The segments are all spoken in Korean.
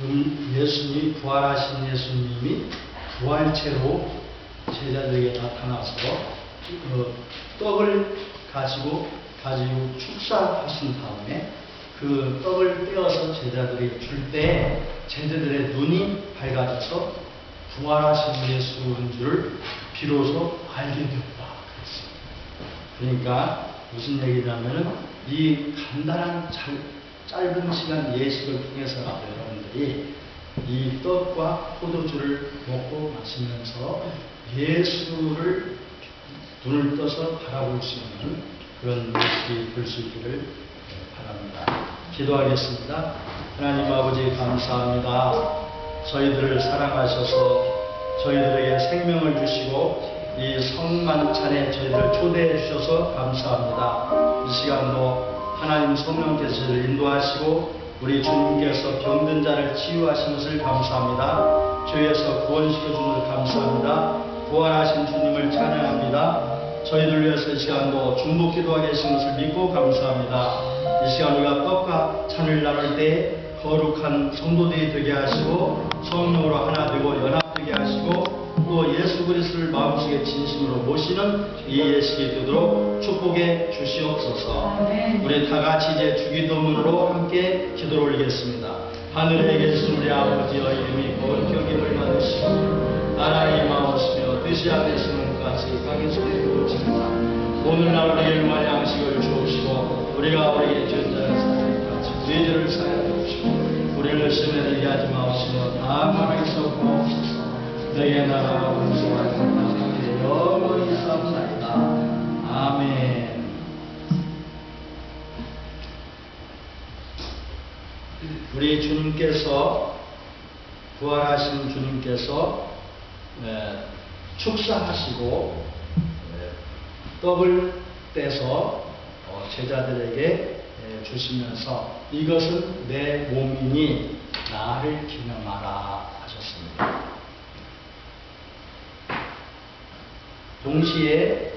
음, 예수님 부활하신 예수님이 부활체로 제자들에게 나타나서 그 떡을 가지고 가지고 축사하신 다음에 그 떡을 떼어서 제자들에게 줄 때 제자들의 눈이 밝아져서 부활하신 예수인 줄을 비로소 알게 되었다. 그러니까 무슨 얘기냐면은 이 간단한 잘- 짧은 시간 예식을 통해서라도 여러분들이 이 떡과 포도주를 먹고 마시면서 예수를 눈을 떠서 바라볼 수 있는 그런 모습이 될 수 있기를 바랍니다. 기도하겠습니다. 하나님 아버지 감사합니다. 저희들을 사랑하셔서 저희들에게 생명을 주시고 이 성만찬에 저희들을 초대해 주셔서 감사합니다. 이 시간도 하나님 성령께서 저희를 인도하시고 우리 주님께서 병든 자를 치유하신 것을 감사합니다. 죄에서 구원시켜 주신 것을 감사합니다. 부활하신 주님을 찬양합니다. 저희들 위해서 이 시간도 중복 기도하게 하신 것을 믿고 감사합니다. 이 시간 우리가 떡과 찬을 나눌 때 거룩한 성도들이 되게 하시고 성령으로 하나 되고 연합되게 하시고 또 예수 그리스도를 마음속에 진심으로 모시는 이 예식이 되도록 축복해 주시옵소서. 우리 다 같이 이제 주기도문으로 함께 기도를 올리겠습니다. 하늘에 계신 우리 아버지여 이름이 거룩히 여김을 받으시고 나라의 임하옵시며 뜻이 안되시는 것 같이 땅에 소리를 고치소서 오늘날 우리에게 일만 양식을 주옵시고 우리가 우리에게 죄 자를 사하는 같이 우리 죄를 사하여 주옵시고 우리를 시험에 들게 하지 마옵시며 다만 에서 구하옵소서 너희의 나라가 원수와 영광이 영원히 싸움나이다. 아멘. 우리 주님께서 부활하신 주님께서 에, 축사하시고 에, 떡을 떼서 어, 제자들에게 에, 주시면서 이것은 내 몸이니 나를 기념하라 하셨습니다. 동시에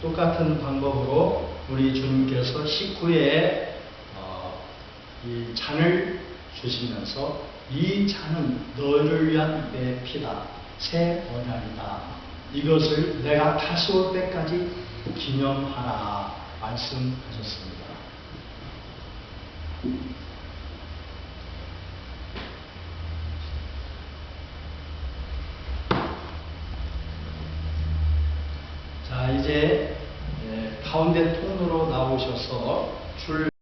똑같은 방법으로 우리 주님께서 식후에 어, 이 잔을 주시면서 이 잔은 너를 위한 내 피다 새 언약이다 이것을 내가 다시 올 때까지 기념하라 말씀하셨습니다. 자 이제 예, 가운데 통로로 나오셔서 줄